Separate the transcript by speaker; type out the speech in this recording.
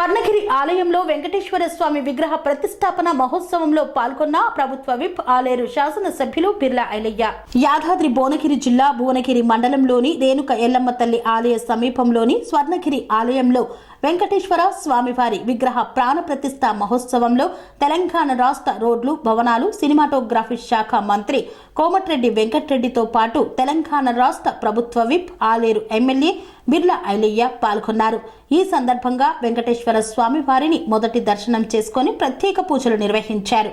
Speaker 1: స్వర్ణగిరి ఆలయంలో వెంకటేశ్వర స్వామి విగ్రహ ప్రతిష్టాపన మహోత్సవంలో పాల్గొన్న ప్రభుత్వ విప్ ఆలేరు శాసన సభ్యులు బిర్లా ఐలయ్య. యాదాద్రి భువనగిరి జిల్లా భువనగిరి మండలంలోని రేణుక ఎల్లమ్మ తల్లి ఆలయ సమీపంలోని స్వర్ణగిరి ఆలయంలో వెంకటేశ్వర స్వామివారి విగ్రహ ప్రాణ ప్రతిష్ట మహోత్సవంలో తెలంగాణ రాష్ట్ర రోడ్లు భవనాలు సినిమాటోగ్రఫీ శాఖ మంత్రి కోమటిరెడ్డి వెంకటరెడ్డితో పాటు తెలంగాణ రాష్ట్ర ప్రభుత్వ విప్ ఆలేరు ఎమ్మెల్యే బిర్లా ఐలయ్య పాల్గొన్నారు. ఈ సందర్భంగా వెంకటేశ్వర స్వామి వారిని మొదటి దర్శనం చేసుకుని ప్రత్యేక పూజలు నిర్వహించారు.